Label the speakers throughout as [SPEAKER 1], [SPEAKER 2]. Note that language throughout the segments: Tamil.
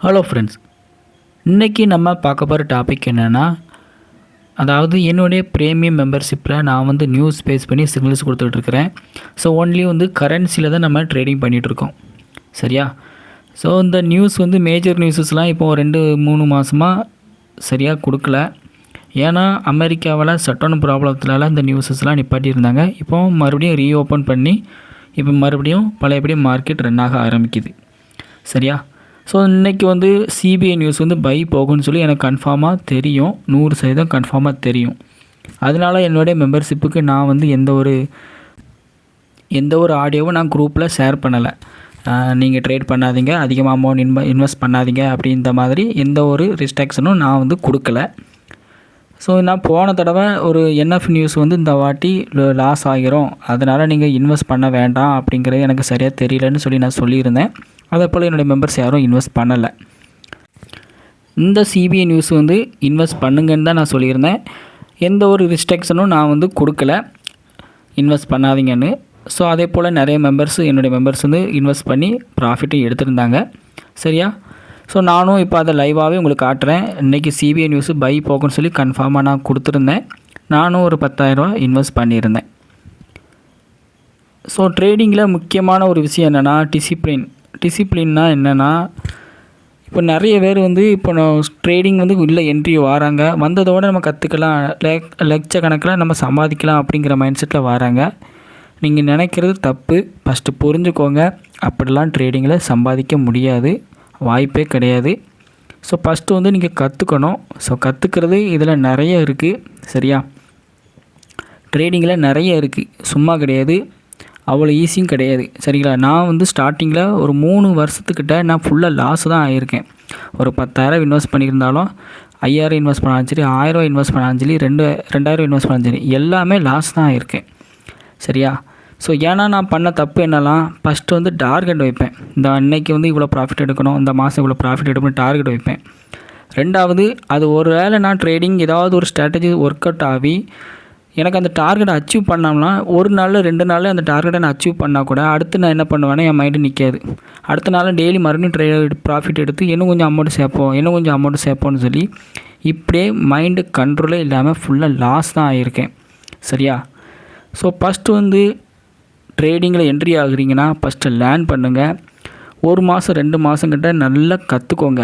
[SPEAKER 1] ஹலோ ஃப்ரெண்ட்ஸ் இன்றைக்கி நம்ம பார்க்க போகிற டாபிக் என்னென்னா அதாவது என்னுடைய ப்ரீமியம் மெம்பர்ஷிப்பில் நான் வந்து நியூஸ் பேஸ் பண்ணி சிக்னல்ஸ் கொடுத்துட்ருக்குறேன் ஸோ ஒன்லி வந்து கரன்சியில் தான் நம்ம ட்ரேடிங் பண்ணிகிட்ருக்கோம் சரியா? ஸோ இந்த நியூஸ் வந்து மேஜர் நியூஸஸ்லாம் இப்போ ரெண்டு மூணு மாதமாக சரியாக கொடுக்கல. ஏன்னா அமெரிக்காவில் சட்டோன் ப்ராப்ளத்தினால இந்த நியூஸஸ்லாம் நிப்பாட்டியிருந்தாங்க. இப்போ மறுபடியும் ரீஓப்பன் பண்ணி இப்போ மறுபடியும் பழையபடி மார்க்கெட் ரன் ஆக ஆரம்பிக்குது. சரியா? ஸோ இன்றைக்கி வந்து சிபிஐ நியூஸ் வந்து பை போகும்னு சொல்லி எனக்கு கன்ஃபார்மாக தெரியும். நூறு சதவீதம் கன்ஃபார்மாக தெரியும். அதனால என்னுடைய மெம்பர்ஷிப்புக்கு நான் வந்து எந்த ஒரு எந்த ஒரு ஆடியோவும் நான் குரூப்பில் ஷேர் பண்ணலை. நீங்கள் ட்ரேட் பண்ணாதீங்க. அதிகமாக அமௌண்ட் இன்வெ இன்வெஸ்ட் பண்ணாதீங்க அப்படின்ற மாதிரி எந்த ஒரு ரிஸ்ட்ரிக்ஷனும் நான் வந்து கொடுக்கல. ஸோ நான் போன தடவை ஒரு என்எஃப் நியூஸ் வந்து இந்த வாட்டி லாஸ் ஆகிரும். அதனால் நீங்கள் இன்வெஸ்ட் பண்ண வேண்டாம் அப்படிங்கிறது எனக்கு சரியாக தெரியலன்னு சொல்லி நான் சொல்லியிருந்தேன். அதே போல் என்னுடைய மெம்பர்ஸ் யாரும் இன்வெஸ்ட் பண்ணலை. இந்த சிபிஐ நியூஸ் வந்து இன்வெஸ்ட் பண்ணுங்கன்னு தான் நான் சொல்லியிருந்தேன். எந்த ஒரு ரிஸ்ட்ரிக்ஷனும் நான் வந்து கொடுக்கல. இன்வெஸ்ட் பண்ணாதீங்கன்னு. ஸோ அதே போல் நிறைய மெம்பர்ஸ் என்னுடைய மெம்பர்ஸ் வந்து இன்வெஸ்ட் பண்ணி ப்ராஃபிட்டும் எடுத்திருந்தாங்க. சரியா? ஸோ நானும் இப்போ அதை லைவாகவே உங்களுக்கு காட்டுறேன். இன்றைக்கி சிபிஐ நியூஸு பை போக்குன்னு சொல்லி கன்ஃபார்மாக நான் கொடுத்துருந்தேன். நானும் ஒரு பத்தாயிரரூவா இன்வெஸ்ட் பண்ணியிருந்தேன். ஸோ ட்ரேடிங்கில் முக்கியமான ஒரு விஷயம் என்னென்னா டிசிப்ளின் டிசிப்ளின்னா என்னென்னா இப்போ நிறைய பேர் வந்து இப்போ ட்ரேடிங் வந்து இல்லை என்ட்ரி வராங்க. வந்ததோட நம்ம கற்றுக்கலாம் லெக் லட்சக்கணக்கில் நம்ம சம்பாதிக்கலாம் அப்படிங்கிற மைண்ட் செட்டில் வராங்க. நீங்கள் நினைக்கிறது தப்பு. ஃபஸ்ட்டு புரிஞ்சுக்கோங்க. அப்படிலாம் ட்ரேடிங்கில் சம்பாதிக்க முடியாது. வாய்ப்பே கிடையாது. ஸோ ஃபஸ்ட்டு வந்து நீங்கள் கற்றுக்கணும் ஸோ கற்றுக்கிறது இதில் நிறைய இருக்குது சரியா? ட்ரேடிங்கில் நிறைய இருக்குது சும்மா கிடையாது. அவ்வளோ ஈஸியும் கிடையாது. சரிங்களா? நான் வந்து ஸ்டார்டிங்கில் ஒரு மூணு வருஷத்துக்கிட்ட நான் ஃபுல்லாக லாஸ் தான் ஆகியிருக்கேன் ஒரு பத்தாயிரம் இன்வெஸ்ட் பண்ணியிருந்தாலும் ஐயாயிரம் இன்வெஸ்ட் பண்ணாலும் சரி ஆயிரம் இன்வெஸ்ட் பண்ணாலும் சரி ரெண்டு ரெண்டாயிரம் இன்வெஸ்ட் பண்ணாலும் சரி எல்லாமே லாஸ் தான் ஆகியிருக்கேன் சரியா? ஸோ ஏன்னா நான் பண்ண தப்பு என்னெல்லாம்? ஃபஸ்ட்டு வந்து டார்கெட் வைப்பேன். இந்த அன்னைக்கு வந்து இவ்வளோ ப்ராஃபிட் எடுக்கணும் இந்த மாதம் இவ்வளோ ப்ராஃபிட் எடுக்கணும் டார்கெட் வைப்பேன். ரெண்டாவது அது ஒரு வேளை நான் ட்ரேடிங் ஏதாவது ஒரு ஸ்ட்ராட்டஜி ஒர்க் அவுட் ஆகி எனக்கு அந்த டார்கெட்டை அச்சீவ் பண்ணோம்னா ஒரு நாளில் ரெண்டு நாளில் அந்த டார்கெட்டை நான் அச்சீவ் பண்ணால் கூட அடுத்து நான் என்ன பண்ணுவேன்னா என் மைண்டு நிற்காது அடுத்த நாள் டெய்லி மறுபடியும் ட்ரே ப்ராஃபிட் எடுத்து இன்னும் கொஞ்சம் அமௌண்ட் சேர்ப்போம் இன்னும் கொஞ்சம் அமௌண்ட் சேர்ப்போம்னு சொல்லி இப்படியே மைண்டு கண்ட்ரோலே இல்லாமல் ஃபுல்லாக லாஸ் தான் ஆகியிருக்கேன் சரியா? ஸோ ஃபஸ்ட்டு வந்து ட்ரேடிங்கில் என்ட்ரி ஆகுறீங்கன்னா ஃபஸ்ட்டு லேர்ன் பண்ணுங்கள் ஒரு மாதம் ரெண்டு மாதங்கிட்ட நல்லா கற்றுக்கோங்க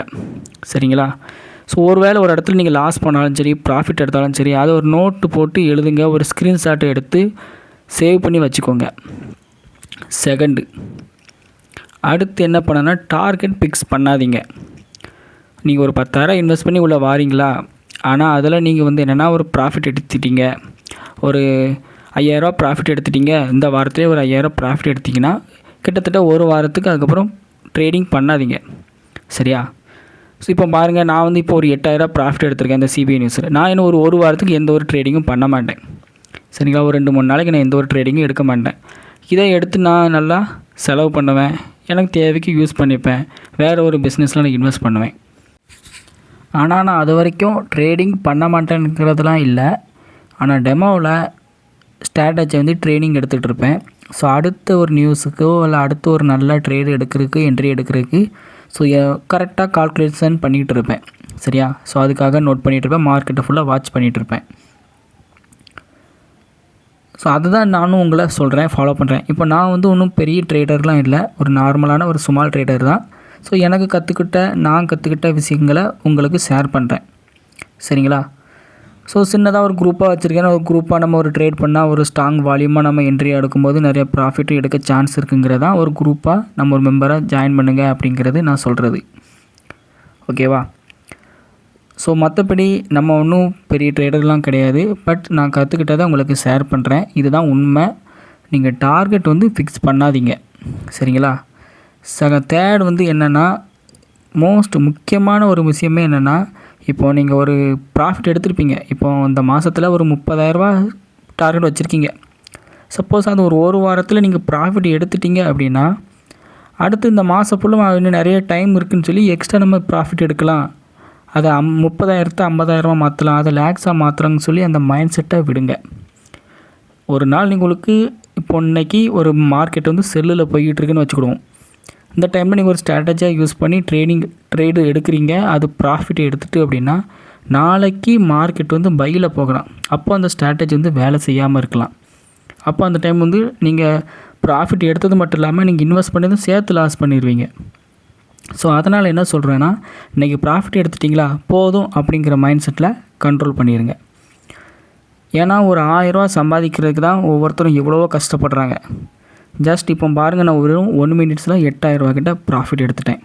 [SPEAKER 1] சரிங்களா? ஸோ ஒரு வேளை ஒரு இடத்துல நீங்கள் லாஸ் பண்ணாலும் சரி ப்ராஃபிட் எடுத்தாலும் சரி அதை ஒரு நோட்டு போட்டு எழுதுங்க. ஒரு ஸ்க்ரீன்ஷாட்டை எடுத்து சேவ் பண்ணி வச்சுக்கோங்க. செகண்டு அடுத்து என்ன பண்ணனா டார்கெட் ஃபிக்ஸ் பண்ணாதீங்க. நீங்கள் ஒரு பத்தாயிரம் இன்வெஸ்ட் பண்ணி உள்ளே வாரீங்களா? ஆனால் அதில் நீங்கள் வந்து என்னென்னா ஒரு ப்ராஃபிட் எடுத்துட்டீங்க. ஒரு ஐயாயிரரூவா ப்ராஃபிட் எடுத்துட்டீங்க. இந்த வாரத்திலே ஒரு ஐயாயிரம் ப்ராஃபிட் எடுத்திங்கன்னா கிட்டத்தட்ட ஒரு வாரத்துக்கு அதுக்கப்புறம் ட்ரேடிங் பண்ணாதீங்க. சரியா? ஸோ இப்போ பாருங்கள் நான் வந்து இப்போ ஒரு எட்டாயிரரூவா ப்ராஃபிட் எடுத்திருக்கேன் இந்த சிபிஐ நியூஸில் நான் இன்னும் ஒரு ஒரு வாரத்துக்கு எந்த ஒரு ட்ரேடிங்கும் பண்ண மாட்டேன். சரிங்களா? ஒரு ரெண்டு மூணு நாளைக்கு நான் எந்த ஒரு ட்ரேடிங்கும் எடுக்க மாட்டேன். இதை எடுத்து நான் நல்லா செலவு பண்ணுவேன். எனக்கு தேவைக்கு யூஸ் பண்ணிப்பேன். வேறு ஒரு பிஸ்னஸில் நான் இன்வெஸ்ட் பண்ணுவேன். ஆனால் நான் அது வரைக்கும் ட்ரேடிங் பண்ண மாட்டேங்கிறதுலாம் இல்லை. ஆனால் டெமோவில் ஸ்ட்ராட்டஜி வந்து ட்ரைனிங் எடுத்துகிட்டு இருப்பேன் ஸோ அடுத்த ஒரு நியூஸுக்கோ இல்லை அடுத்த ஒரு நல்ல ட்ரேடு எடுக்கிறதுக்கு என்ட்ரி எடுக்கிறதுக்கு ஸோ கரெக்டாக கால்குலேஷன் பண்ணிகிட்டு இருப்பேன் சரியா? ஸோ அதுக்காக நோட் பண்ணிகிட்டு இருப்பேன் மார்க்கெட்டை ஃபுல்லாக வாட்ச் பண்ணிகிட்டு இருப்பேன் ஸோ அதை தான் நானும் உங்களை சொல்கிறேன். ஃபாலோ பண்ணுறேன். இப்போ நான் வந்து ஒன்றும் பெரிய ட்ரேடர்லாம் இல்லை. ஒரு நார்மலான ஒரு சுமால் ட்ரேடர் தான். ஸோ எனக்கு கற்றுக்கிட்ட நான் கற்றுக்கிட்ட விஷயங்களை உங்களுக்கு ஷேர் பண்ணுறேன். சரிங்களா? ஸோ சின்னதாக ஒரு குரூப்பாக வச்சுருக்கேன். ஒரு குரூப்பாக நம்ம ஒரு ட்ரேட் பண்ணால் ஒரு ஸ்ட்ராங் வால்யூமாக நம்ம என்ட்ரி எடுக்கும்போது நிறைய ப்ராஃபிட் எடுக்க சான்ஸ் இருக்குங்கிறதா ஒரு குரூப்பாக நம்ம ஒரு மெம்பராக ஜாயின் பண்ணுங்கள் அப்படிங்கிறது நான் சொல்கிறது ஓகேவா ஸோ மற்றபடி நம்ம ஒன்றும் பெரிய ட்ரேடர்லாம் கிடையாது. பட் நான் கற்றுக்கிட்டதை உங்களுக்கு ஷேர் பண்ணுறேன் இதுதான் உண்மை. நீங்கள் டார்கெட் வந்து ஃபிக்ஸ் பண்ணாதீங்க. சரிங்களா? சக தேர்ட் வந்து என்னென்னா மோஸ்ட் முக்கியமான ஒரு விஷயமே என்னென்னா இப்போது நீங்கள் ஒரு ப்ராஃபிட் எடுத்திருப்பீங்க. இப்போது இந்த மாதத்தில் ஒரு முப்பதாயிரரூபா டார்கெட் வச்சுருக்கீங்க. சப்போஸ் அது ஒரு ஒரு வாரத்தில் நீங்கள் ப்ராஃபிட் எடுத்துட்டீங்க அப்படின்னா அடுத்து இந்த மாதம் ஃபுல்லும் இன்னும் நிறைய டைம் இருக்குதுன்னு சொல்லி எக்ஸ்ட்ரா நம்ம ப்ராஃபிட் எடுக்கலாம். அதை அம் முப்பதாயிரத்தை ஐம்பதாயிரரூபா மாற்றலாம் அதை லேக்ஸாக மாற்றலாம்னு சொல்லி அந்த மைண்ட் செட்டை விடுங்க. ஒரு நாள் உங்களுக்கு இப்போ இன்னைக்கு ஒரு மார்க்கெட் வந்து செல்லில் போய்கிட்டு இருக்குன்னு வச்சுக்கிடுவோம். இந்த டைமில் நீங்கள் ஒரு ஸ்ட்ராட்டஜியாக யூஸ் பண்ணி ட்ரேடிங் ட்ரேடு எடுக்கிறீங்க அது ப்ராஃபிட் எடுத்துகிட்டு அப்படின்னா நாளைக்கு மார்க்கெட் வந்து பையில் போகலாம். அப்போ அந்த ஸ்ட்ராட்டஜி வந்து வேலை செய்யாமல் இருக்கலாம். அப்போ அந்த டைம் வந்து நீங்கள் ப்ராஃபிட் எடுத்தது மட்டும் இல்லாமல் நீங்கள் இன்வெஸ்ட் பண்ணதும் சேர்த்து லாஸ் பண்ணிடுவீங்க. ஸோ அதனால் என்ன சொல்கிறேன்னா இன்றைக்கி ப்ராஃபிட் எடுத்துட்டிங்களா போதும் அப்படிங்கிற மைண்ட் செட்டில் கண்ட்ரோல் பண்ணிடுங்க ஏன்னா ஒரு ஆயிரரூவா சம்பாதிக்கிறதுக்கு தான் ஒவ்வொருத்தரும் எவ்வளவோ கஷ்டப்படுறாங்க. ஜஸ்ட் இப்போ பாருங்கள் நான் வெறும் ஒன் மினிட்ஸில் எட்டாயிரரூவா கிட்ட ப்ராஃபிட் எடுத்துட்டேன்.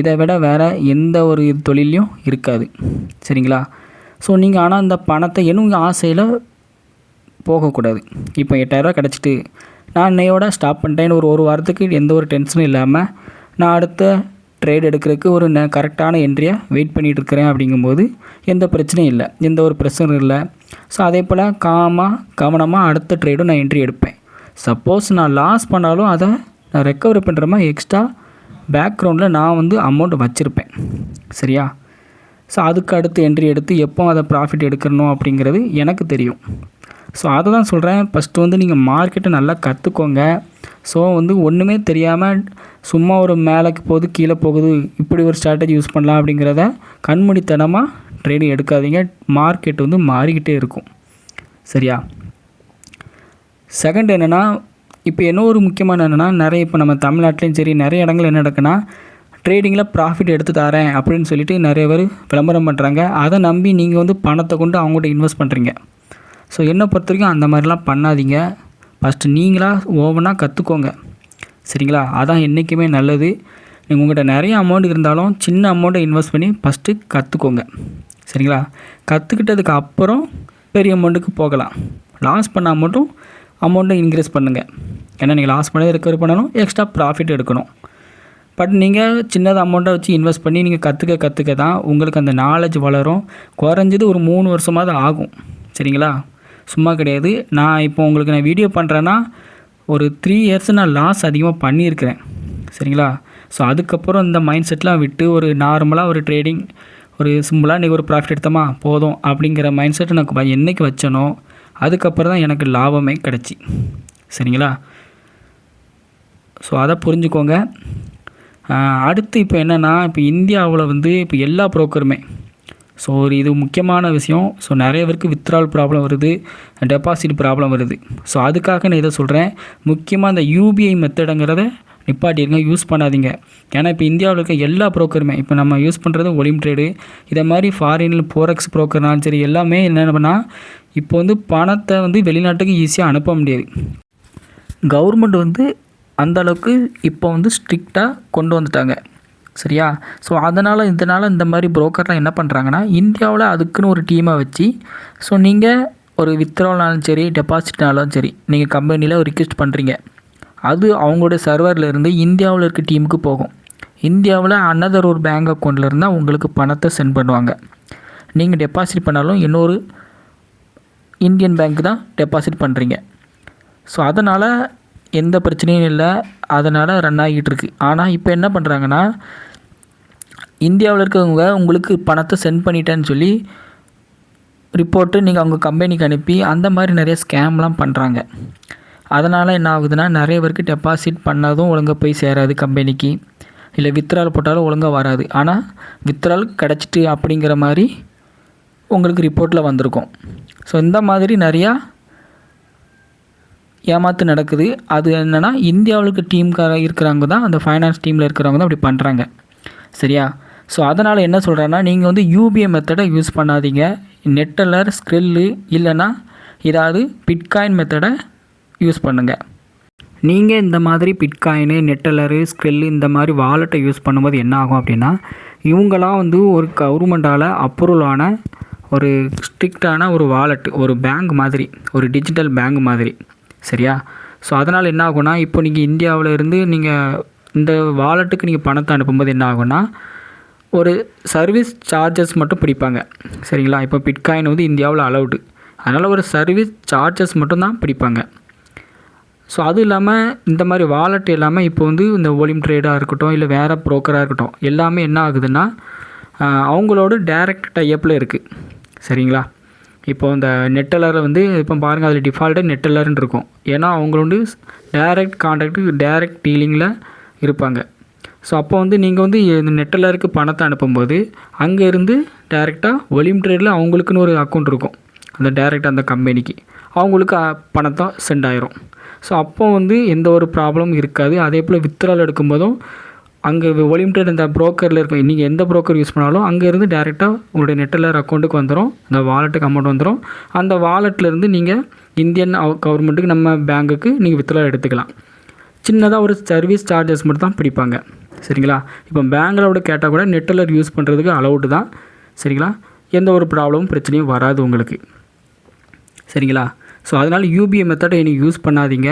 [SPEAKER 1] இதை விட வேறு எந்த ஒரு தொழிலையும் இருக்காது. சரிங்களா? ஸோ நீங்கள் ஆனால் இந்த பணத்தை இன்னும் ஆசையில் போகக்கூடாது. இப்போ எட்டாயிரரூவா கிடச்சிட்டு நான் இன்னையோட ஸ்டாப் பண்ணிட்டேன்னு ஒரு ஒரு வாரத்துக்கு எந்த ஒரு டென்ஷனும் இல்லாமல் நான் அடுத்த ட்ரேட் எடுக்கிறதுக்கு ஒரு ந கரெக்டான என்ட்ரியை வெயிட் பண்ணிகிட்டு இருக்கிறேன் அப்படிங்கும்போது எந்த பிரச்சனையும் இல்லை. எந்த ஒரு ப்ரெஷரும் இல்லை. ஸோ அதே போல் காமாக கவனமாக அடுத்த ட்ரேடும் நான் என்ட்ரி எடுப்பேன். சப்போஸ் நான் லாஸ் பண்ணாலும் அதை நான் ரெக்கவரி பண்ணுற மாதிரி எக்ஸ்ட்ரா பேக்ரவுண்டில் நான் வந்து அமௌண்ட் வச்சுருப்பேன். சரியா? ஸோ அதுக்கு அடுத்து என்ட்ரி எடுத்து எப்போ அதை ப்ராஃபிட் எடுக்கணும் அப்படிங்கிறது எனக்கு தெரியும். ஸோ அதை தான் சொல்கிறேன் ஃபஸ்ட்டு வந்து நீங்கள் மார்க்கெட்டை நல்லா கற்றுக்கோங்க ஸோ வந்து ஒன்றுமே தெரியாமல் சும்மா ஒரு மேலேக்கு போகுது கீழே போகுது இப்படி ஒரு ஸ்ட்ராட்டஜி யூஸ் பண்ணலாம் அப்படிங்கிறத கண்மூடித்தனமாக ட்ரேடிங் எடுக்காதீங்க. மார்க்கெட் வந்து மாறிக்கிட்டே இருக்கும். சரியா? செகண்ட் என்னென்னா இப்போ என்ன ஒரு முக்கியமான என்னென்னா நிறைய இப்போ நம்ம தமிழ்நாட்டிலையும் சரி நிறைய இடங்கள் என்ன நடக்குன்னா ட்ரேடிங்கில் ப்ராஃபிட் எடுத்து தரேன் அப்படின்னு சொல்லிட்டு நிறைய பேர் விளம்பரம் பண்ணுறாங்க அதை நம்பி நீங்கள் வந்து பணத்தை கொண்டு அவங்கள்ட்ட இன்வெஸ்ட் பண்ணுறீங்க ஸோ என்னை பொறுத்த வரைக்கும் அந்த மாதிரிலாம் பண்ணாதீங்க. ஃபஸ்ட்டு நீங்களாக ஓவனாக கற்றுக்கோங்க சரிங்களா? அதான் என்றைக்குமே நல்லது. நீங்கள் உங்கள்கிட்ட நிறைய அமௌண்ட் இருந்தாலும் சின்ன அமௌண்ட்டை இன்வெஸ்ட் பண்ணி ஃபஸ்ட்டு கற்றுக்கோங்க சரிங்களா? கற்றுக்கிட்டதுக்கு அப்புறம் பெரிய அமௌண்ட்டுக்கு போகலாம். லாஸ் பண்ணால் மட்டும் அமௌண்ட்டை இன்க்ரீஸ் பண்ணுங்கள் ஏன்னா நீங்கள் லாஸ் பண்ணி ரெக்கவர் பண்ணணும் எக்ஸ்ட்ரா ப்ராஃபிட் எடுக்கணும். பட் நீங்கள் சின்னது அமௌண்ட்டை வச்சு இன்வெஸ்ட் பண்ணி நீங்கள் கற்றுக்க கற்றுக்க தான் உங்களுக்கு அந்த நாலேஜ் வளரும். குறைஞ்சது ஒரு மூணு வருஷமாவது ஆகும். சரிங்களா? சும்மா கிடையாது. நான் இப்போ உங்களுக்கு நான் வீடியோ பண்ணுறேன்னா ஒரு த்ரீ இயர்ஸ் நான் லாஸ் அதிகமாக பண்ணியிருக்கிறேன். சரிங்களா? ஸோ அதுக்கப்புறம் இந்த மைண்ட் செட்லாம் விட்டு ஒரு நார்மலாக ஒரு ட்ரேடிங் ஒரு சிம்பிளாக இன்றைக்கி ஒரு ப்ராஃபிட் எடுத்தோமா போதும். அப்படிங்கிற மைண்ட் செட் எனக்கு என்றைக்கு வச்சனோ அதுக்கப்புறம் தான் எனக்கு லாபமே கிடச்சி. சரிங்களா? ஸோ அதை புரிஞ்சுக்கோங்க. அடுத்து இப்போ என்னென்னா இப்போ இந்தியாவில் வந்து இப்போ எல்லா ப்ரோக்கருமே ஸோ ஒரு இது முக்கியமான விஷயம். ஸோ நிறைய பேருக்கு வித்ட்ரால் ப்ராப்ளம் வருது டெபாசிட் ப்ராப்ளம் வருது. ஸோ அதுக்காக நான் இதை சொல்கிறேன் முக்கியமாக இந்த யூபிஐ மெத்தடுங்கிறத நிப்பாட்டிருங்க யூஸ் பண்ணாதீங்க. ஏன்னா இப்போ இந்தியாவில் இருக்க எல்லா ப்ரோக்கருமே இப்போ நம்ம யூஸ் பண்ணுறது ஒலிம் ட்ரேடு இதை மாதிரி ஃபாரினில் போரக்ஸ் ப்ரோக்கர்னாலும் சரி எல்லாமே என்ன பண்ணால் இப்போ வந்து பணத்தை வந்து வெளிநாட்டுக்கு ஈஸியாக அனுப்ப முடியாது. கவர்மெண்ட் வந்து அந்த அளவுக்கு இப்போ வந்து ஸ்ட்ரிக்டாக கொண்டு வந்துட்டாங்க. சரியா? ஸோ அதனால் இதனால் இந்த மாதிரி புரோக்கர்லாம் என்ன பண்ணுறாங்கன்னா இந்தியாவில் அதுக்குன்னு ஒரு டீமை வச்சு ஸோ நீங்கள் ஒரு வித்ட்ரால்னாலும் சரி டெபாசிட்னாலும் சரி நீங்கள் கம்பெனியில் ஒரு ரிக்வெஸ்ட் பண்ணுறீங்க அது அவங்களோட சர்வரில் இருந்து இந்தியாவில் இருக்க டீமுக்கு போகும். இந்தியாவில் அனதர் ஒரு பேங்க் அக்கௌண்ட்லேருந்து அவங்களுக்கு பணத்தை சென்ட் பண்ணுவாங்க. நீங்கள் டெபாசிட் பண்ணாலும் இன்னொரு இந்தியன் பேங்க் தான் டெபாசிட் பண்ணுறீங்க ஸோ அதனால் எந்த பிரச்சனையும் இல்லை. அதனால் ரன் ஆகிட்டு இருக்கு ஆனால் இப்போ என்ன பண்ணுறாங்கன்னா இந்தியாவில் இருக்கவங்க உங்களுக்கு பணத்தை சென்ட் பண்ணிட்டேன்னு சொல்லி ரிப்போர்ட்டு நீங்கள் அவங்க கம்பெனிக்கு அனுப்பி அந்த மாதிரி நிறைய ஸ்கேம்லாம் பண்ணுறாங்க அதனால் என்ன ஆகுதுன்னா நிறைய பேருக்கு டெபாசிட் பண்ணதும் ஒழுங்காக போய் சேராது கம்பெனிக்கு இல்லை வித்ரால் போட்டாலும் ஒழுங்காக வராது. ஆனால் வித்ரால் கிடச்சிட்டு அப்படிங்கிற மாதிரி உங்களுக்கு ரிப்போர்ட்டில் வந்திருக்கும். ஸோ இந்த மாதிரி நிறையா ஏமாற்று நடக்குது. அது என்னென்னா இந்தியாவுக்கு டீம்கார இருக்கிறவங்க தான் அந்த ஃபைனான்ஸ் டீமில் இருக்கிறவங்க தான் அப்படி பண்ணுறாங்க சரியா? ஸோ அதனால் என்ன சொல்கிறேன்னா நீங்கள் வந்து யூபிஐ மெத்தடை யூஸ் பண்ணாதீங்க. நெட்டலர் ஸ்க்ரில்லு இல்லைன்னா ஏதாவது பிட்காயின் மெத்தடை யூஸ் பண்ணுங்கள் நீங்கள் இந்த மாதிரி பிட்காயினு நெட்டலரு ஸ்க்ரில்லு இந்த மாதிரி வாலெட்டை யூஸ் பண்ணும்போது என்ன ஆகும் அப்படின்னா இவங்களாம் வந்து ஒரு கவர்மெண்டால் அப்ரூவல் ஆன ஒரு ஸ்ட்ரிக்டான ஒரு வாலெட் ஒரு பேங்க் மாதிரி ஒரு டிஜிட்டல் பேங்க் மாதிரி சரியா? ஸோ அதனால் என்ன ஆகும்னா இப்போ நீங்கள் இந்தியாவில் இருந்து நீங்கள் இந்த வாலெட்டுக்கு நீங்கள் பணத்தை அனுப்பும்போது என்ன ஆகும்னா ஒரு சர்வீஸ் சார்ஜஸ் மட்டும் பிடிப்பாங்க சரிங்களா? இப்போ பிட்காயின் வந்து இந்தியாவில் அலவுடு அதனால் ஒரு சர்வீஸ் சார்ஜஸ் மட்டும்தான் பிடிப்பாங்க. ஸோ அதுவும் இல்லாமல் இந்த மாதிரி வாலெட் எல்லாமே இப்போ வந்து இந்த ஒலிம் ட்ரேடாக இருக்கட்டும் இல்லை வேறு ப்ரோக்கராக இருக்கட்டும் எல்லாமே என்ன ஆகுதுன்னா அவங்களோட டைரக்ட் டைப்பில் இருக்குது சரிங்களா? இப்போ இந்த நெட்டலரில் வந்து இப்போ பாருங்கள் அதில் டிஃபால்ட்டாக நெட்டலர்னு இருக்கும். ஏன்னா அவங்க வந்து டைரக்ட் கான்டாக்ட் டைரக்ட் டீலிங்கில் இருப்பாங்க. ஸோ அப்போ வந்து நீங்கள் வந்து இந்த நெட்டில் பணத்தை அனுப்பும்போது அங்கேருந்து டேரெக்டாக ஒலிம் ட்ரேடில் அவங்களுக்குன்னு ஒரு அக்கௌண்ட் இருக்கும். அந்த டேரெக்டாக அந்த கம்பெனிக்கு அவங்களுக்கு பணத்தை சென்ட் ஆயிரும். ஸோ அப்போ வந்து எந்த ஒரு ப்ராப்ளமும் இருக்காது. அதே போல் வித்ட்ரால் எடுக்கும்போதும் அங்கே ஒலிமிட்டட் இந்த ப்ரோக்கரில் இருக்கும் நீங்கள் எந்த ப்ரோக்கர் யூஸ் பண்ணாலும் அங்கேருந்து டேரெக்டாக உங்களுடைய நெட்டலர் அக்கௌண்ட்டுக்கு வந்துடும் அந்த வாலெட்டுக்கு அமௌண்ட் வந்துடும் அந்த வாலெட்லேருந்து நீங்கள் இந்தியன் கவர்மெண்ட்டுக்கு நம்ம பேங்க்குக்கு நீங்கள் வித்ட்ரால் எடுத்துக்கலாம். சின்னதாக ஒரு சர்வீஸ் சார்ஜஸ் மட்டும் தான் பிடிப்பாங்க. சரிங்களா? இப்போ பேங்களோட கேட்டால் கூட நெட்டில் யூஸ் பண்ணுறதுக்கு அலௌடு தான். சரிங்களா? எந்த ஒரு ப்ராப்ளமும் பிரச்சனையும் வராது உங்களுக்கு. சரிங்களா? ஸோ அதனால் யூபிஐ மெத்தடை இனி யூஸ் பண்ணாதீங்க.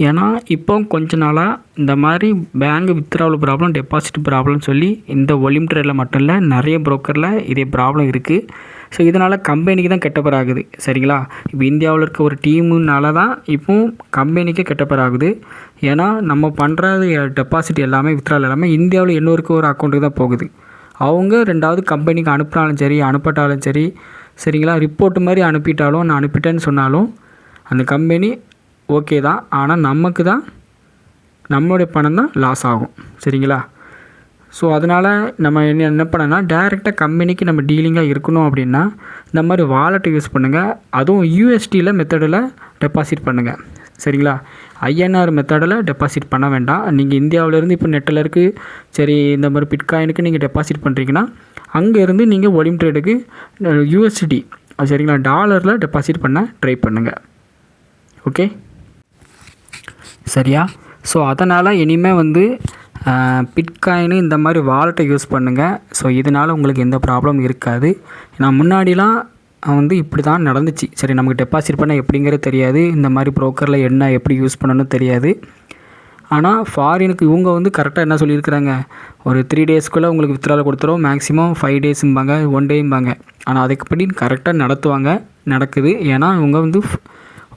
[SPEAKER 1] ஏன்னா இப்போ கொஞ்ச நாளாக இந்த மாதிரி bank withdrawal problem deposit problem சொல்லி இந்த ஒலிம் ட்ரேடில் மட்டும் இல்லை நிறைய ப்ரோக்கரில் இதே ப்ராப்ளம் இருக்குது ஸோ இதனால் கம்பெனிக்கு தான் கெட்ட பேர் ஆகுது சரிங்களா? இப்போ இந்தியாவில் இருக்க ஒரு டீமுனால தான் இப்போ கம்பெனிக்கே கெட்ட பேர் ஆகுது ஏன்னா நம்ம பண்ணுறது டெபாசிட் எல்லாமே வித்ட்ரால் எல்லாமே இந்தியாவில் இன்னொருக்கு ஒரு அக்கௌண்ட்டுக்கு தான் போகுது. அவங்க ரெண்டாவது கம்பெனிக்கு அனுப்பினாலும் சரி அனுப்பட்டாலும் சரி சரிங்களா? ரிப்போர்ட் மாதிரி அனுப்பிட்டாலும் நான் அனுப்பிட்டேன்னு சொன்னாலும் அந்த கம்பெனி ஓகே தான். ஆனால் நமக்கு தான் நம்மளுடைய பணம் தான் லாஸ் ஆகும். சரிங்களா? ஸோ அதனால் நம்ம என்ன என்ன பண்ணனா டேரெக்டாக கம்பெனிக்கு நம்ம டீலிங்காக இருக்கணும் அப்படின்னா இந்த மாதிரி வாலெட்டை யூஸ் பண்ணுங்கள் அதுவும் யூஎஸ்டியில் மெத்தடில் டெபாசிட் பண்ணுங்கள் சரிங்களா? ஐஎன்ஆர் மெத்தடில் டெபாசிட் பண்ண வேண்டாம். நீங்கள் இந்தியாவிலேருந்து இப்போ நெட்டில் இருக்குது சரி இந்த மாதிரி பிட்காயினுக்கு நீங்கள் டெபாசிட் பண்ணுறீங்கன்னா அங்கேருந்து நீங்கள் ஒலிம் ட்ரேடுக்கு யூஎஸ்டி சரிங்களா டாலரில் டெபாசிட் பண்ண ட்ரை பண்ணுங்கள் ஓகே சரியா? ஸோ அதனால் இனிமேல் வந்து பிட்காயின் இந்த மாதிரி வாலெட்டை யூஸ் பண்ணுங்கள் ஸோ இதனால் உங்களுக்கு எந்த ப்ராப்ளம் இருக்காது. நான் முன்னாடிலாம் வந்து இப்படி தான் நடந்துச்சு. சரி நமக்கு டெபாசிட் பண்ண எப்படிங்கிறது தெரியாது. இந்த மாதிரி ப்ரோக்கரில் என்ன எப்படி யூஸ் பண்ணணும்னு தெரியாது. ஆனால் ஃபாரினுக்கு இவங்க வந்து கரெக்டாக என்ன சொல்லியிருக்கிறாங்க? ஒரு த்ரீ டேஸ்க்குள்ளே உங்களுக்கு வித்ட்ரால் கொடுத்துரும். மேக்ஸிமம் ஃபைவ் டேஸும்பாங்க ஒன் டேம்பாங்க ஆனால் அதுக்குப்படி கரெக்டாக நடத்துவாங்க நடக்குது. ஏன்னா இவங்க வந்து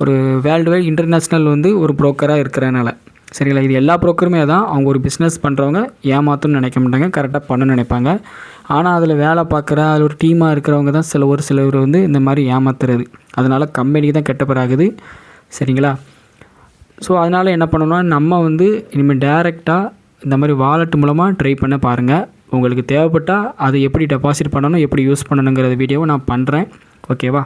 [SPEAKER 1] ஒரு வேர்ல்டு வைட் இன்டர்நேஷ்னல் வந்து ஒரு ப்ரோக்கராக இருக்கிறனால. சரிங்களா? இது எல்லா ப்ரோக்கருமே தான் அவங்க ஒரு பிஸ்னஸ் பண்ணுறவங்க ஏமாற்றணும்னு நினைக்க மாட்டாங்க கரெக்டாக பண்ணணும்னு நினைப்பாங்க. ஆனால் அதில் வேலை பார்க்குற அதில் ஒரு டீமாக இருக்கிறவங்க தான் சில ஒரு சிலர் வந்து இந்த மாதிரி ஏமாத்துறது. அதனால் கம்பெனிக்கு தான் கெட்ட ஆகுது. சரிங்களா? ஸோ அதனால் என்ன பண்ணணும்னா நம்ம வந்து இனிமேல் டேரெக்டாக இந்த மாதிரி வாலெட் மூலமாக ட்ரை பண்ண பாருங்கள் உங்களுக்கு தேவைப்பட்டால் அதை எப்படி டெபாசிட் பண்ணணும் எப்படி யூஸ் பண்ணணுங்கிற வீடியோவை நான் பண்ணுறேன் ஓகேவா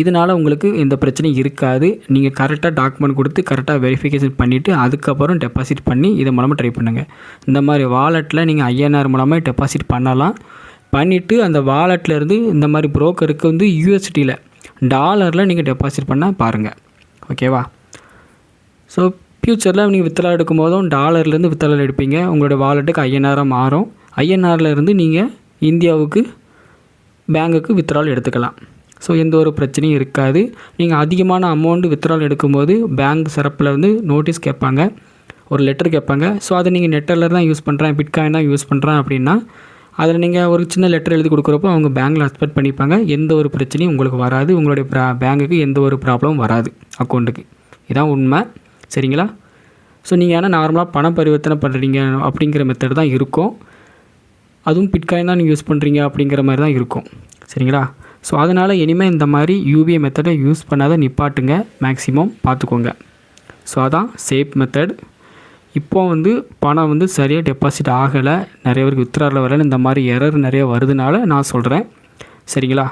[SPEAKER 1] இதனால் உங்களுக்கு எந்த பிரச்சனையும் இருக்காது. நீங்கள் கரெக்டாக டாக்குமெண்ட் கொடுத்து கரெக்டாக வெரிஃபிகேஷன் பண்ணிவிட்டு அதுக்கப்புறம் டெபாசிட் பண்ணி இது மூலமாக ட்ரை பண்ணுங்கள் இந்த மாதிரி வாலெட்டில் நீங்கள் ஐஎன்ஆர் மூலமாக டெபாசிட் பண்ணலாம். பண்ணிவிட்டு அந்த வாலெட்லேருந்து இந்த மாதிரி புரோக்கருக்கு வந்து யூஎஸ்டியில் டாலரில் நீங்கள் டெபாசிட் பண்ண பாருங்கள் ஓகேவா ஸோ ஃப்யூச்சரில் நீங்கள் வித்தலா எடுக்கும் போதும் டாலர்லேருந்து வித்தலால் எடுப்பீங்க. உங்களோட வாலெட்டுக்கு ஐஎன்ஆராக மாறும். ஐஎன்ஆரில் இருந்து நீங்கள் இந்தியாவுக்கு பேங்குக்கு வித்ட்ரால் எடுத்துக்கலாம். ஸோ எந்த ஒரு பிரச்சனையும் இருக்காது. நீங்கள் அதிகமான அமௌண்ட்டு வித்ட்ரால் எடுக்கும்போது பேங்க் சிறப்பில் வந்து நோட்டீஸ் கேட்பாங்க. ஒரு லெட்டர் கேட்பாங்க. ஸோ அதை நீங்கள் நெட்டரில் தான் யூஸ் பண்ணுறேன் பிட்காயின் தான் யூஸ் பண்ணுறேன் அப்படின்னா அதில் நீங்கள் ஒரு சின்ன லெட்டர் எழுதி கொடுக்குறப்போ அவங்க பேங்க்கில் அக்செப்ட் பண்ணிப்பாங்க. எந்த ஒரு பிரச்சனையும் உங்களுக்கு வராது. உங்களுடைய ப்ரா பேங்குக்கு எந்த ஒரு ப்ராப்ளமும் வராது அக்கௌண்ட்டுக்கு இதான் உண்மை. சரிங்களா? ஸோ நீங்கள் ஏன்னா நார்மலாக பண பரிவர்த்தனை பண்ணுறீங்க அப்படிங்கிற மெத்தட் தான் இருக்கும். அதுவும் பிட்காயின் தான் நீங்கள் யூஸ் பண்ணுறீங்க அப்படிங்கிற மாதிரி தான் இருக்கும். சரிங்களா? ஸோ அதனால் இனிமேல் இந்த மாதிரி யூவி மெத்தடை யூஸ் பண்ணாத நிப்பாட்டுங்க. மேக்ஸிமம் பார்த்துக்கோங்க ஸோ அதான் சேஃப் மெத்தட் இப்போ வந்து பணம் வந்து சரியாக டெபாசிட் ஆகலை. நிறைய பேருக்கு வித்ராரில் வரல. இந்த மாதிரி எரர் நிறைய வருதுனால நான் சொல்கிறேன் சரிங்களா?